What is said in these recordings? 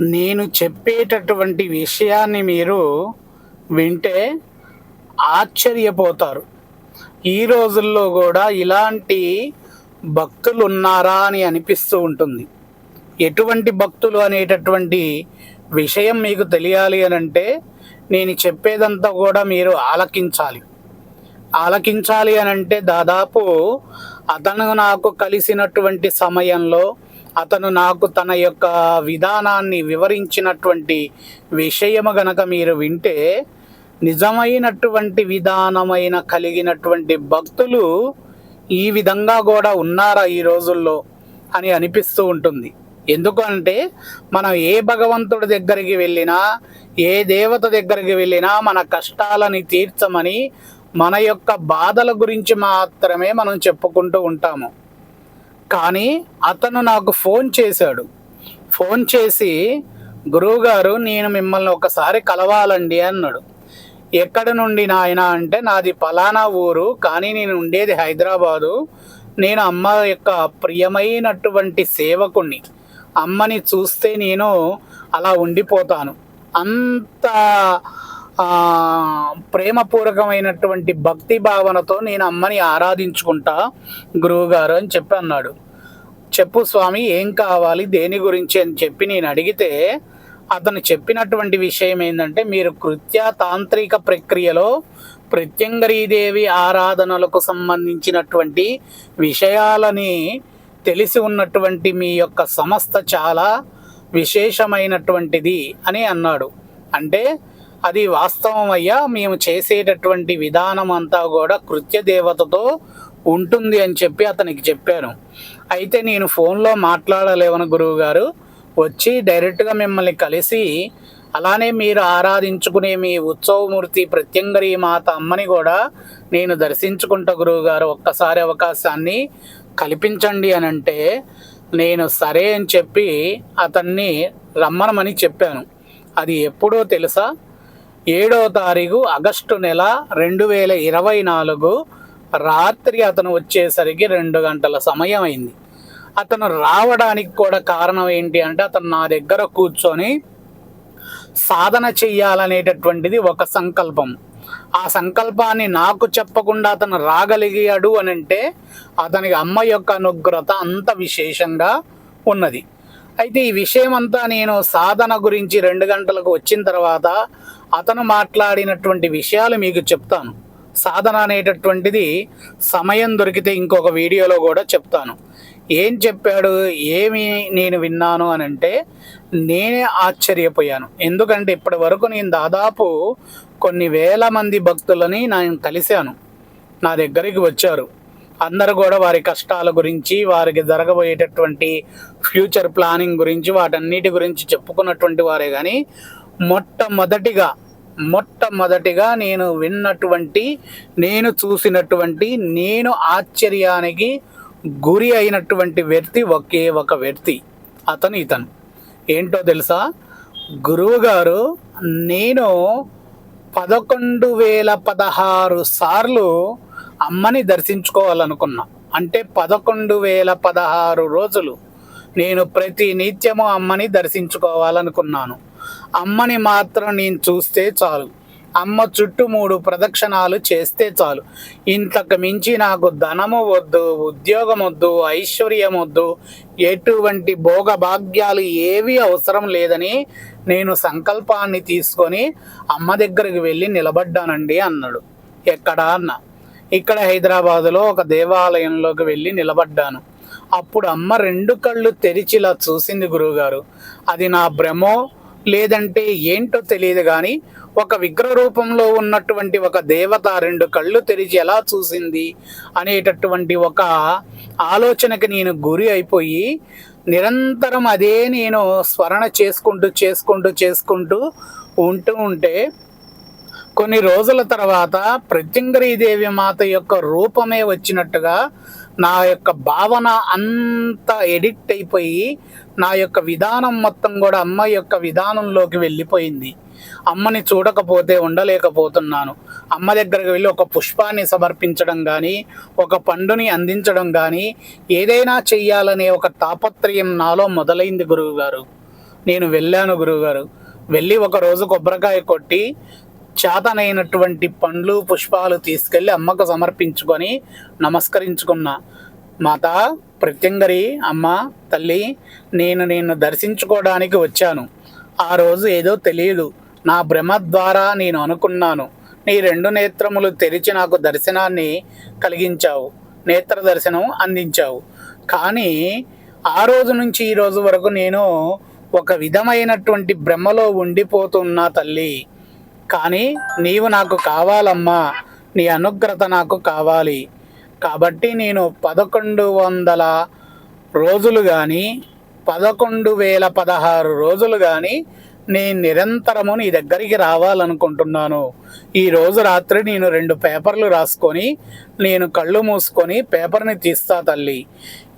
నేను చెప్పేటటువంటి విషయాన్ని మీరు వింటే ఆశ్చర్యపోతారు. ఈ రోజుల్లో కూడా ఇలాంటి భక్తులు ఉన్నారా అని అనిపిస్తూ ఉంటుంది. ఎటువంటి భక్తులు అనేటటువంటి విషయం మీకు తెలియాలి అని అంటే నేను చెప్పేదంతా కూడా మీరు ఆలకించాలి. ఆలకించాలి అని అంటే దాదాపు అతను నాకు కలిసినటువంటి సమయంలో అతను నాకు తన యొక్క విధానాన్ని వివరించినటువంటి విషయము గనక మీరు వింటే నిజమైనటువంటి విధానమైన కలిగినటువంటి భక్తులు ఈ విధంగా కూడా ఉన్నారా ఈ రోజుల్లో అని అనిపిస్తూ ఉంటుంది. ఎందుకంటే మనం ఏ భగవంతుడి దగ్గరికి వెళ్ళినా ఏ దేవత దగ్గరికి వెళ్ళినా మన కష్టాలని తీర్చమని మన యొక్క బాధల గురించి మాత్రమే మనం చెప్పుకుంటూ ఉంటాము. కానీ అతను నాకు ఫోన్ చేశాడు. ఫోన్ చేసి గురువుగారు నేను మిమ్మల్ని ఒకసారి కలవాలండి అన్నాడు. ఎక్కడి నుండి నాయన? అంటే నాది పలానా ఊరు కానీ నేను ఉండేది హైదరాబాదు. నేను అమ్మ యొక్క ప్రియమైనటువంటి సేవకుణ్ణి. అమ్మని చూస్తే నేను అలా ఉండిపోతాను. అంత ప్రేమపూర్వకమైనటువంటి భక్తి భావనతో నేను అమ్మని ఆరాధించుకుంటా గురువుగారు అని చెప్పి అన్నాడు. చెప్పు స్వామి ఏం కావాలి దేని గురించి అని చెప్పి నేను అడిగితే అతను చెప్పినటువంటి విషయం ఏంటంటే మీరు కృత్య తాంత్రిక ప్రక్రియలో ప్రత్యంగరీదేవి ఆరాధనలకు సంబంధించినటువంటి విషయాలని తెలిసి ఉన్నటువంటి మీ యొక్క సంస్థ చాలా విశేషమైనటువంటిది అని అన్నాడు. అంటే అది వాస్తవం అయ్యా మేము చేసేటటువంటి విధానం అంతా కూడా కృత్య దేవతతో ఉంటుంది అని చెప్పి అతనికి చెప్పాను. అయితే నేను ఫోన్లో మాట్లాడలేవను గురువు గారు వచ్చి డైరెక్ట్గా మిమ్మల్ని కలిసి అలానే మీరు ఆరాధించుకునే మీ ఉత్సవమూర్తి ప్రత్యంగరి మాత అమ్మని కూడా నేను దర్శించుకుంటా గురువు గారు ఒక్కసారి అవకాశాన్ని కల్పించండి అని అంటే నేను సరే అని చెప్పి అతన్ని రమ్మనమని చెప్పాను. అది ఎప్పుడో తెలుసా? ఏడో తారీఖు ఆగస్టు నెల రెండు వేల ఇరవై నాలుగు రాత్రి అతను వచ్చేసరికి రెండు గంటల సమయం అయింది అతను రావడానికి కూడా కారణం ఏంటి అంటే అతను నా దగ్గర కూర్చొని సాధన చెయ్యాలనేటటువంటిది ఒక సంకల్పం. ఆ సంకల్పాన్ని నాకు చెప్పకుండా అతను రాగలిగాడు అని అంటే అతనికి అమ్మ యొక్క అనుగ్రత అంత విశేషంగా ఉన్నది. అయితే ఈ విషయం అంతా నేను సాధన గురించి రెండు గంటలకు వచ్చిన తర్వాత అతను మాట్లాడినటువంటి విషయాలు మీకు చెప్తాను. సాధన అనేటటువంటిది సమయం దొరికితే ఇంకొక వీడియోలో కూడా చెప్తాను. ఏం చెప్పాడు? ఏమి నేను విన్నాను అని అంటే నేనే ఆశ్చర్యపోయాను. ఎందుకంటే ఇప్పటి వరకు నేను దాదాపు కొన్ని వేల మంది భక్తులని నేను కలిశాను. నా దగ్గరికి వచ్చారు. అందరూ కూడా వారి కష్టాల గురించి వారికి జరగబోయేటటువంటి ఫ్యూచర్ ప్లానింగ్ గురించి వాటన్నిటి గురించి చెప్పుకున్నటువంటి వారే కానీ మొట్టమొదటిగా మొట్టమొదటిగా నేను విన్నటువంటి నేను చూసినటువంటి నేను ఆశ్చర్యానికి గురి అయినటువంటి వ్యక్తి ఒకే ఒక వ్యక్తి అతను ఇతను. ఏంటో తెలుసా? గురువు గారు నేను పదకొండు వేల పదహారు సార్లు అమ్మని దర్శించుకోవాలనుకున్నా. అంటే పదకొండు వేల పదహారు రోజులు నేను ప్రతి నిత్యము అమ్మని దర్శించుకోవాలనుకున్నాను. అమ్మని మాత్రం నేను చూస్తే చాలు. అమ్మ చుట్టూ మూడు ప్రదక్షిణాలు చేస్తే చాలు. ఇంతకు మించి నాకు ధనము వద్దు ఉద్యోగం వద్దు ఐశ్వర్యం వద్దు ఎటువంటి భోగభాగ్యాలు ఏవి అవసరం లేదని నేను సంకల్పాన్ని తీసుకొని అమ్మ దగ్గరికి వెళ్ళి నిలబడ్డానండి అన్నాడు. ఎక్కడ అన్న? ఇక్కడ హైదరాబాదులో ఒక దేవాలయంలోకి వెళ్ళి నిలబడ్డాను. అప్పుడు అమ్మ రెండు కళ్ళు తెరిచిలా చూసింది గురువుగారు. అది నా భ్రమో లేదంటే ఏంటో తెలియదు కానీ ఒక విగ్రహ రూపంలో ఉన్నటువంటి ఒక దేవత రెండు కళ్ళు తెరిచి ఎలా చూసింది అనేటటువంటి ఒక ఆలోచనకి నేను గురి అయిపోయి నిరంతరం అదే నేను స్మరణ చేసుకుంటూ చేసుకుంటూ చేసుకుంటూ ఉంటూ ఉంటే కొన్ని రోజుల తర్వాత ప్రత్యంగరీదేవి మాత యొక్క రూపమే వచ్చినట్టుగా నా యొక్క భావన అంత ఎడిక్ట్ అయిపోయి నా యొక్క విధానం మొత్తం కూడా అమ్మ యొక్క విధానంలోకి వెళ్ళిపోయింది. అమ్మని చూడకపోతే ఉండలేకపోతున్నాను. అమ్మ దగ్గరికి వెళ్ళి ఒక పుష్పాన్ని సమర్పించడం కానీ ఒక పండుని అందించడం కానీ ఏదైనా చెయ్యాలనే ఒక తాపత్రయం నాలో మొదలైంది గురువు గారు నేను వెళ్ళాను గురువుగారు. వెళ్ళి ఒక రోజు కొబ్బరికాయ కొట్టి చేతనైనటువంటి పండ్లు పుష్పాలు తీసుకెళ్ళి అమ్మకు సమర్పించుకొని నమస్కరించుకున్నా మాత ప్రత్యంగరి అమ్మ తల్లి నేను నిన్ను దర్శించుకోవడానికి వచ్చాను. ఆ రోజు ఏదో తెలియదు. నా భ్రమ ద్వారా నేను అనుకున్నాను. నీ రెండు నేత్రములు తెరిచి నాకు దర్శనాన్ని కలిగించావు. నేత్ర దర్శనం అందించావు. కానీ ఆ రోజు నుంచి ఈ రోజు వరకు నేను ఒక విధమైనటువంటి భ్రమలో ఉండిపోతున్నా తల్లి. కానీ నీవు నాకు కావాలమ్మా. నీ అనుగ్రత నాకు కావాలి. కాబట్టి నేను పదకొండు వందల రోజులు కానీ పదకొండు వేల పదహారు రోజులు కానీ నేను నిరంతరము నీ దగ్గరికి రావాలనుకుంటున్నాను. ఈ రోజు రాత్రి నేను రెండు పేపర్లు రాసుకొని నేను కళ్ళు మూసుకొని పేపర్ని తీస్తా తల్లి.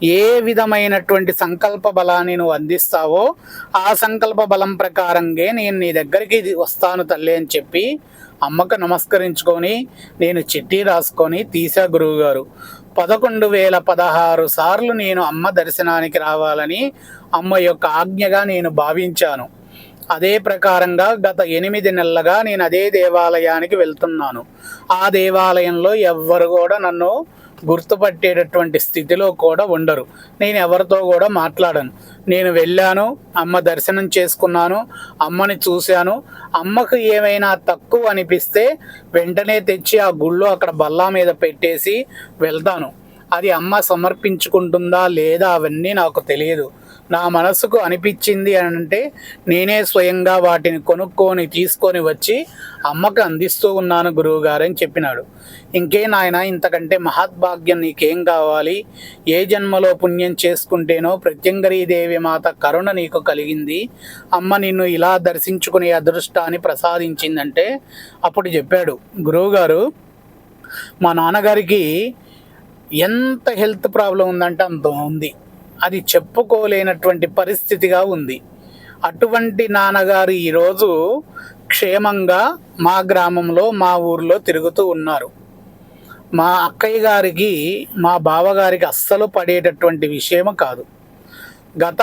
ఏ విధమైనటువంటి సంకల్ప బలాన్ని నువ్వు అందిస్తావో ఆ సంకల్ప బలం ప్రకారంగా నేను నీ దగ్గరికి వస్తాను తల్లి అని చెప్పి అమ్మకు నమస్కరించుకొని నేను చిట్టి రాసుకొని తీసా గురువుగారు. పదకొండు వేల పదహారు సార్లు నేను అమ్మ దర్శనానికి రావాలని అమ్మ యొక్క ఆజ్ఞగా నేను భావించాను. అదే ప్రకారంగా గత ఎనిమిది నెలలుగా నేను అదే దేవాలయానికి వెళ్తున్నాను. ఆ దేవాలయంలో ఎవ్వరు కూడా నన్ను గుర్తుపట్టేటటువంటి స్థితిలో కూడా ఉండరు. నేను ఎవరితో కూడా మాట్లాడను. నేను వెళ్ళాను అమ్మ దర్శనం చేసుకున్నాను అమ్మని చూశాను. అమ్మకు ఏమైనా తక్కువ అనిపిస్తే వెంటనే తెచ్చి ఆ గుళ్ళో అక్కడ బల్లా మీద పెట్టేసి వెళ్తాను. అది అమ్మ సమర్పించుకుంటుందా లేదా అవన్నీ నాకు తెలియదు. నా మనసుకు అనిపించింది అని అంటే నేనే స్వయంగా వాటిని కొనుక్కొని తీసుకొని వచ్చి అమ్మకు అందిస్తూ ఉన్నాను గురువుగారు అని చెప్పినాడు. ఇంకే నాయన ఇంతకంటే మహద్భాగ్యం నీకేం కావాలి? ఏ జన్మలో పుణ్యం చేసుకుంటేనో ప్రత్యంగరీదేవి మాత కరుణ నీకు కలిగింది. అమ్మ నిన్ను ఇలా దర్శించుకునే అదృష్టాన్ని ప్రసాదించిందంటే అప్పుడు చెప్పాడు. గురువుగారు మా నాన్నగారికి ఎంత హెల్త్ ప్రాబ్లం ఉందంటే అంత ఉంది. అది చెప్పుకోలేనటువంటి పరిస్థితిగా ఉంది. అటువంటి నాన్నగారు ఈరోజు క్షేమంగా మా గ్రామంలో మా ఊర్లో తిరుగుతూ ఉన్నారు. మా అక్కయ్య గారికి మా బావగారికి అస్సలు పడేటటువంటి విషయం కాదు. గత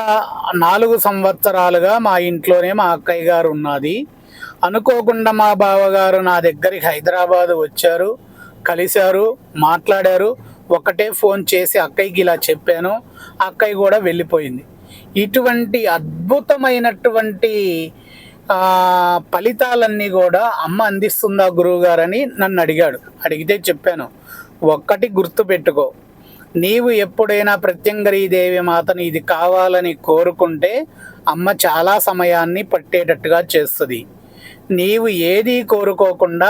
నాలుగు సంవత్సరాలుగా మా ఇంట్లోనే మా అక్కయ్య గారు ఉన్నది. అనుకోకుండా మా బావగారు నా దగ్గరికి హైదరాబాద్ వచ్చారు కలిశారు మాట్లాడారు. ఒకటే ఫోన్ చేసి అక్కయ్యకి ఇలా చెప్పాను అక్కయ్య కూడా వెళ్ళిపోయింది. ఇటువంటి అద్భుతమైనటువంటి ఫలితాలన్నీ కూడా అమ్మ అందిస్తుందా గురువుగారని నన్ను అడిగాడు. అడిగితే చెప్పాను ఒక్కటి గుర్తుపెట్టుకో నీవు ఎప్పుడైనా ప్రత్యంగరీదేవి మాతను ఇది కావాలని కోరుకుంటే అమ్మ చాలా సమయాన్ని పట్టేటట్టుగా చేస్తుంది. నీవు ఏదీ కోరుకోకుండా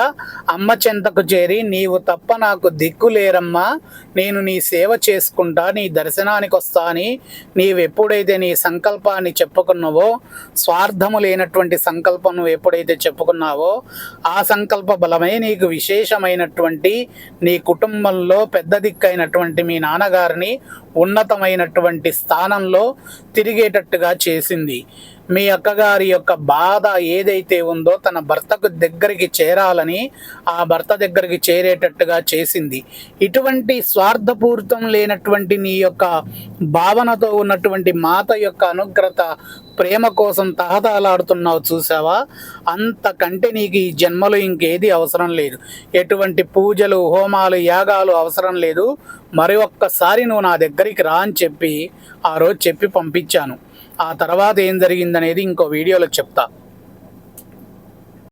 అమ్మ చెంతకు చేరి నీవు తప్ప నాకు దిక్కు లేరమ్మా. నేను నీ సేవ చేసుకుంటా నీ దర్శనానికి వస్తా అని నీవెప్పుడైతే నీ సంకల్పాన్ని చెప్పుకున్నావో స్వార్థము లేనటువంటి సంకల్పం నువ్వు ఎప్పుడైతే చెప్పుకున్నావో ఆ సంకల్ప బలమే నీకు విశేషమైనటువంటి నీ కుటుంబంలో పెద్ద దిక్కైనటువంటి మీ నాన్నగారిని ఉన్నతమైనటువంటి స్థానంలో తిరిగేటట్టుగా చేసింది. మీ అక్కగారి యొక్క బాధ ఏదైతే ఉందో తన భర్తకు దగ్గరికి చేరాలని ఆ భర్త దగ్గరికి చేరేటట్టుగా చేసింది. ఇటువంటి స్వార్థపూరితం లేనటువంటి నీ యొక్క భావనతో ఉన్నటువంటి మాత యొక్క అనుగ్రత ప్రేమ కోసం తహతహలాడుతున్నావు చూసావా? అంతకంటే నీకు ఈ జన్మలో ఇంకేది అవసరం లేదు. ఎటువంటి పూజలు హోమాలు యాగాలు అవసరం లేదు. మరి ఒక్కసారి నువ్వు నా దగ్గరికి రా అని చెప్పి ఆ రోజు చెప్పి పంపించాను. ఆ తర్వాత ఏం జరిగిందనేది ఇంకో వీడియోలో చెప్తా.